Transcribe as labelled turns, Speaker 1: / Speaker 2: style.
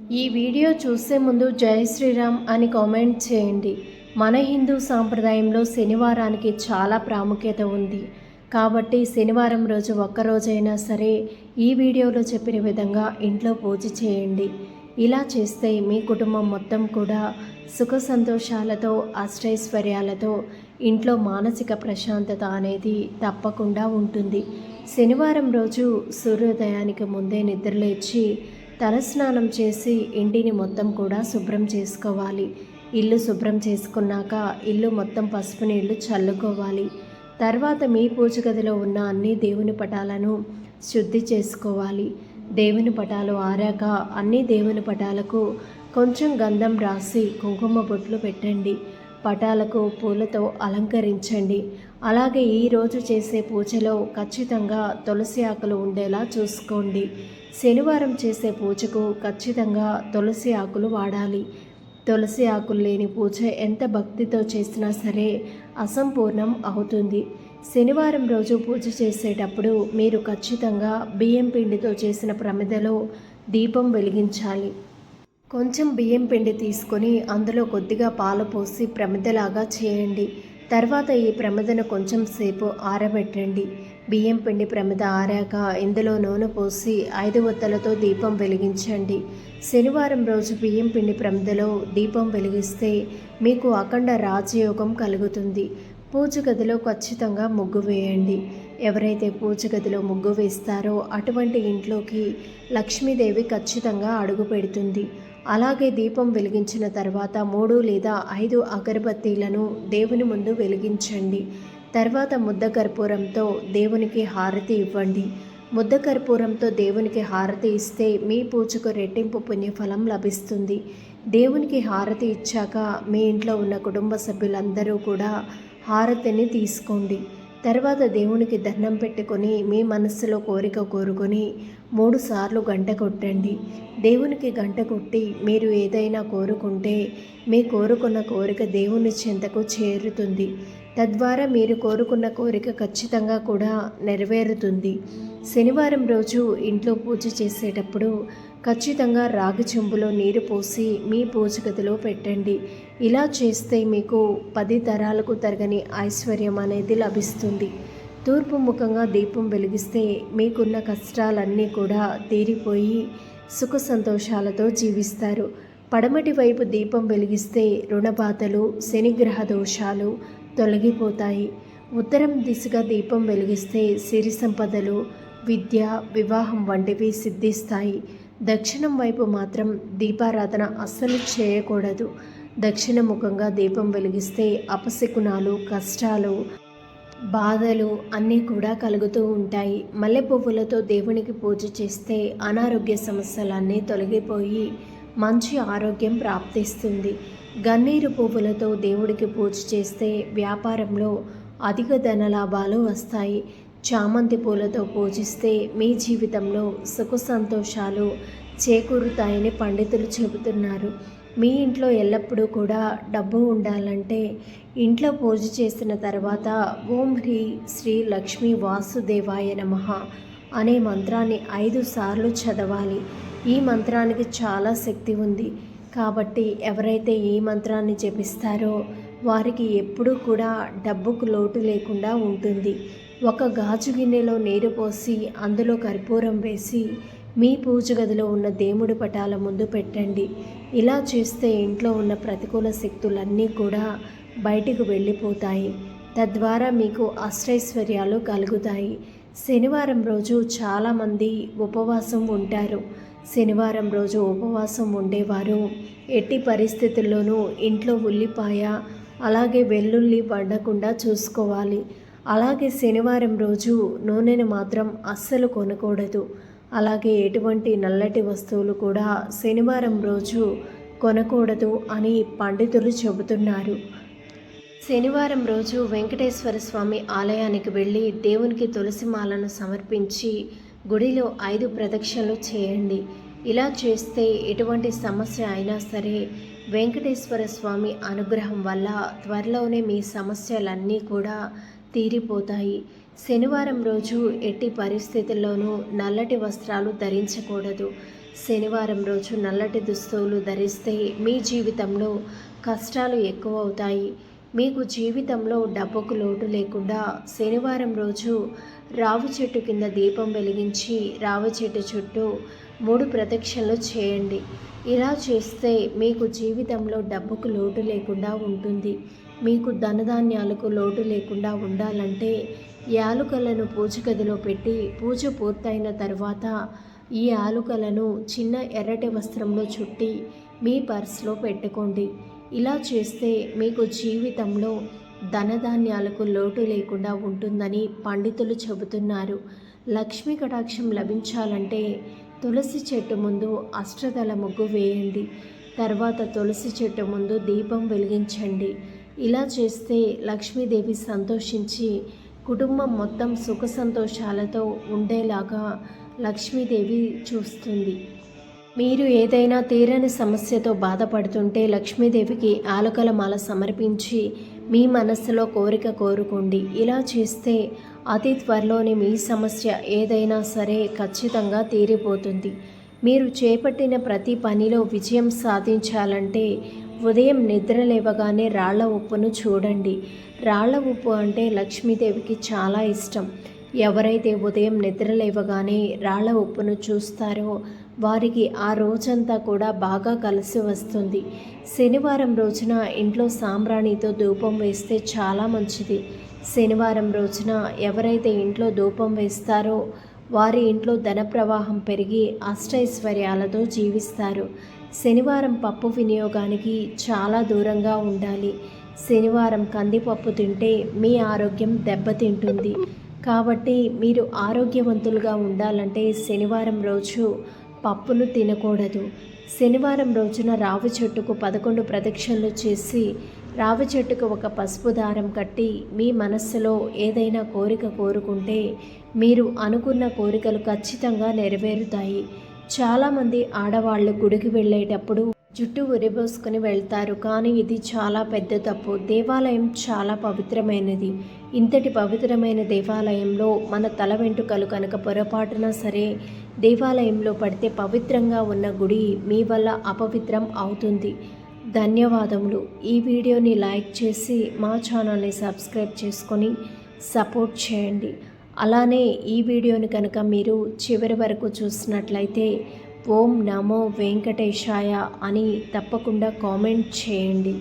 Speaker 1: ఈ వీడియో చూసే ముందు జై శ్రీరామ్ అని కామెంట్ చేయండి. మన హిందూ సాంప్రదాయంలో శనివారానికి చాలా ప్రాముఖ్యత ఉంది. కాబట్టి శనివారం రోజు ఒక్కరోజైనా సరే ఈ వీడియోలో చెప్పిన విధంగా ఇంట్లో పూజ చేయండి. ఇలా చేస్తే మీ కుటుంబం మొత్తం కూడా సుఖ సంతోషాలతో అష్టైశ్వర్యాలతో ఇంట్లో మానసిక ప్రశాంతత అనేది తప్పకుండా ఉంటుంది. శనివారం రోజు సూర్యోదయానికి ముందే నిద్రలేచి తలస్నానం చేసి ఇంటిని మొత్తం కూడా శుభ్రం చేసుకోవాలి. ఇల్లు శుభ్రం చేసుకున్నాక ఇల్లు మొత్తం పసుపు నీళ్ళు చల్లుకోవాలి. తర్వాత మీ పూజ గదిలో ఉన్న అన్ని దేవుని పటాలను శుద్ధి చేసుకోవాలి. దేవుని పటాలు ఆరాక అన్ని దేవుని పటాలకు కొంచెం గంధం రాసి కుంకుమ బొట్లు పెట్టండి. పటాలకు పూలతో అలంకరించండి. అలాగే ఈరోజు చేసే పూజలో ఖచ్చితంగా తులసి ఆకులు ఉండేలా చూసుకోండి. శనివారం చేసే పూజకు ఖచ్చితంగా తులసి ఆకులు వాడాలి. తులసి ఆకులు లేని పూజ ఎంత భక్తితో చేసినా సరే అసంపూర్ణం అవుతుంది. శనివారం రోజు పూజ చేసేటప్పుడు మీరు ఖచ్చితంగా బియ్యం పిండితో చేసిన ప్రమిదలో దీపం వెలిగించాలి. కొంచెం బియ్యం పిండి తీసుకొని అందులో కొద్దిగా పాలు పోసి ప్రమిదలాగా చేయండి. తర్వాత ఈ ప్రమిదను కొంచెం సేపు ఆరబెట్టండి. బియ్యం పిండి ప్రమిద ఆరాక ఇందులో నూనె పోసి ఐదు ఒత్తలతో దీపం వెలిగించండి. శనివారం రోజు బియ్యం పిండి ప్రమిదలో దీపం వెలిగిస్తే మీకు అఖండ రాజయోగం కలుగుతుంది. పూజ గదిలో ఖచ్చితంగా ముగ్గు వేయండి. ఎవరైతే పూజ గదిలో ముగ్గు వేస్తారో అటువంటి ఇంట్లోకి లక్ష్మీదేవి ఖచ్చితంగా అడుగు పెడుతుంది. అలాగే దీపం వెలిగించిన తర్వాత మూడు లేదా ఐదు అగరబత్తీలను దేవుని ముందు వెలిగించండి. తర్వాత ముద్ద కర్పూరంతో దేవునికి హారతి ఇవ్వండి. ముద్ద కర్పూరంతో దేవునికి హారతి ఇస్తే మీ పూజకు రెట్టింపు పుణ్యఫలం లభిస్తుంది. దేవునికి హారతి ఇచ్చాక మీ ఇంట్లో ఉన్న కుటుంబ సభ్యులందరూ కూడా హారతిని తీసుకోండి. తర్వాత దేవునికి దండం పెట్టుకొని మీ మనస్సులో కోరిక కోరుకొని మూడు సార్లు గంట కొట్టండి. దేవునికి గంట కొట్టి మీరు ఏదైనా కోరుకుంటే మీ కోరుకున్న కోరిక దేవుని చెంతకు చేరుతుంది. తద్వారా మీరు కోరుకున్న కోరిక ఖచ్చితంగా కూడా నెరవేరుతుంది. శనివారం రోజు ఇంట్లో పూజ చేసేటప్పుడు ఖచ్చితంగా రాగి చెంబులో నీరు పోసి మీ పూజ గదిలో పెట్టండి. ఇలా చేస్తే మీకు పది తరాలకు తరగని ఐశ్వర్యం అనేది లభిస్తుంది. తూర్పు ముఖంగా దీపం వెలిగిస్తే మీకున్న కష్టాలన్నీ కూడా తీరిపోయి సుఖ సంతోషాలతో జీవిస్తారు. పడమటి వైపు దీపం వెలిగిస్తే రుణబాధలు శనిగ్రహ దోషాలు తొలగిపోతాయి. ఉత్తరం దిశగా దీపం వెలిగిస్తే సిరి సంపదలు విద్య వివాహం వంటివి సిద్ధిస్తాయి. దక్షిణం వైపు మాత్రం దీపారాధన అస్సలు చేయకూడదు. దక్షిణ ముఖంగా దీపం వెలిగిస్తే అపశకునాలు కష్టాలు బాధలు అన్నీ కూడా కలుగుతూ ఉంటాయి. మల్లె పువ్వులతో దేవునికి పూజ చేస్తే అనారోగ్య సమస్యలన్నీ తొలగిపోయి మంచి ఆరోగ్యం ప్రాప్తిస్తుంది. గన్నీరు పువ్వులతో దేవుడికి పూజ చేస్తే వ్యాపారంలో అధిక ధనలాభాలు వస్తాయి. చామంతి పూలతో పూజిస్తే మీ జీవితంలో సుఖ సంతోషాలు చేకూరుతాయని పండితులు చెబుతున్నారు. మీ ఇంట్లో ఎల్లప్పుడూ కూడా డబ్బు ఉండాలంటే ఇంట్లో పూజ చేసిన తర్వాత ఓం హ్రీ శ్రీ లక్ష్మీ వాసుదేవాయ నమ అనే మంత్రాన్ని ఐదు సార్లు చదవాలి. ఈ మంత్రానికి చాలా శక్తి ఉంది. కాబట్టి ఎవరైతే ఈ మంత్రాన్ని జపిస్తారో వారికి ఎప్పుడూ కూడా డబ్బుకు లోటు లేకుండా ఉంటుంది. ఒక గాజు గిన్నెలో నీరు పోసి అందులో కర్పూరం వేసి మీ పూజ గదిలో ఉన్న దేవుడి పటాల ముందు పెట్టండి. ఇలా చేస్తే ఇంట్లో ఉన్న ప్రతికూల శక్తులన్నీ కూడా బయటకు వెళ్ళిపోతాయి. తద్వారా మీకు అష్టైశ్వర్యాలు కలుగుతాయి. శనివారం రోజు చాలామంది ఉపవాసం ఉంటారు. శనివారం రోజు ఉపవాసం ఉండేవారు. ఎట్టి పరిస్థితుల్లోనూ ఇంట్లో ఉల్లిపాయ అలాగే వెల్లుల్లి పడకుండా చూసుకోవాలి. అలాగే శనివారం రోజు నూనెను మాత్రం అస్సలు కొనకూడదు. అలాగే ఎటువంటి నల్లటి వస్తువులు కూడా శనివారం రోజు కొనకూడదు అని పండితులు చెబుతున్నారు. శనివారం రోజు వెంకటేశ్వర స్వామి ఆలయానికి వెళ్ళి దేవునికి తులసి మాలను సమర్పించి గుడిలో ఐదు ప్రదక్షిణలు చేయండి. ఇలా చేస్తే ఎటువంటి సమస్య అయినా సరే వెంకటేశ్వర స్వామి అనుగ్రహం వల్ల త్వరలోనే మీ సమస్యలన్నీ కూడా తీరిపోతాయి. శనివారం రోజు ఎట్టి పరిస్థితుల్లోనూ నల్లటి వస్త్రాలు ధరించకూడదు. శనివారం రోజు నల్లటి దుస్తువులు ధరిస్తే మీ జీవితంలో కష్టాలు ఎక్కువ అవుతాయి మీకు జీవితంలో డబ్బుకు లోటు లేకుండా శనివారం రోజు రావి చెట్టు కింద దీపం వెలిగించి రావి చెట్టు చుట్టూ మూడు ప్రదక్షిణలు చేయండి. ఇలా చేస్తే మీకు జీవితంలో డబ్బుకు లోటు లేకుండా ఉంటుంది. మీకు ధనధాన్యాలకు లోటు లేకుండా ఉండాలంటే యాలుకలను పూజ గదిలో పెట్టి పూజ పూర్తయిన తర్వాత ఈ యాలుకలను చిన్న ఎర్రటి వస్త్రంలో చుట్టి మీ పర్స్లో పెట్టుకోండి. ఇలా చేస్తే మీకు జీవితంలో ధనధాన్యాలకు లోటు లేకుండా ఉంటుందని పండితులు చెబుతున్నారు. లక్ష్మీ కటాక్షం లభించాలంటే తులసి చెట్టు ముందు అష్టదళ ముగ్గు వేయండి. తర్వాత తులసి చెట్టు ముందు దీపం వెలిగించండి. ఇలా చేస్తే లక్ష్మీదేవి సంతోషించి కుటుంబం మొత్తం సుఖ సంతోషాలతో ఉండేలాగా లక్ష్మీదేవి చూస్తుంది. మీరు ఏదైనా తీరని సమస్యతో బాధపడుతుంటే లక్ష్మీదేవికి ఆలకల మాల సమర్పించి మీ మనస్సులో కోరిక కోరుకోండి. ఇలా చేస్తే అతి త్వరలోనే మీ సమస్య ఏదైనా సరే ఖచ్చితంగా తీరిపోతుంది. మీరు చేపట్టిన ప్రతి పనిలో విజయం సాధించాలంటే ఉదయం నిద్ర లేవగానే రాళ్ళ ఉప్పును చూడండి. రాళ్ళ ఉప్పు అంటే లక్ష్మీదేవికి చాలా ఇష్టం. ఎవరైతే ఉదయం నిద్ర లేవగానే రాళ్ళ ఉప్పును చూస్తారో వారికి ఆ రోజంతా కూడా బాగా కలిసి వస్తుంది. శనివారం రోజున ఇంట్లో సాంబ్రాణితో ధూపం వేస్తే చాలా మంచిది. శనివారం రోజున ఎవరైతే ఇంట్లో ధూపం వేస్తారో వారి ఇంట్లో ధన ప్రవాహం పెరిగి అష్టైశ్వర్యాలతో జీవిస్తారు. శనివారం పప్పు వినియోగానికి చాలా దూరంగా ఉండాలి. శనివారం కందిపప్పు తింటే మీ ఆరోగ్యం దెబ్బతింటుంది. కాబట్టి మీరు ఆరోగ్యవంతులుగా ఉండాలంటే శనివారం రోజు పప్పును తినకూడదు. శనివారం రోజున రావి చెట్టుకు పదకొండు ప్రదక్షిణలు చేసి రావి చెట్టుకు ఒక పసుపు దారం కట్టి మీ మనస్సులో ఏదైనా కోరిక కోరుకుంటే మీరు అనుకున్న కోరికలు ఖచ్చితంగా నెరవేరుతాయి. చాలామంది ఆడవాళ్ళు గుడికి వెళ్ళేటప్పుడు జుట్టు ఉరిపోసుకుని వెళ్తారు కానీ ఇది చాలా పెద్ద తప్పు. దేవాలయం చాలా పవిత్రమైనది. ఇంతటి పవిత్రమైన దేవాలయంలో మన తల వెంట్రుకలు కనుక పొరపాటున సరే దేవాలయంలో పడితే పవిత్రంగా ఉన్న గుడి మీ వల్ల అపవిత్రం అవుతుంది. ధన్యవాదములు. ఈ వీడియోని లైక్ చేసి మా ఛానల్ని సబ్స్క్రైబ్ చేసుకొని సపోర్ట్ చేయండి. అలానే ఈ వీడియోని కనుక మీరు చివరి వరకు చూసినట్లయితే ఓం నమో వెంకటేశాయ అని తప్పకుండా కామెంట్ చేయండి.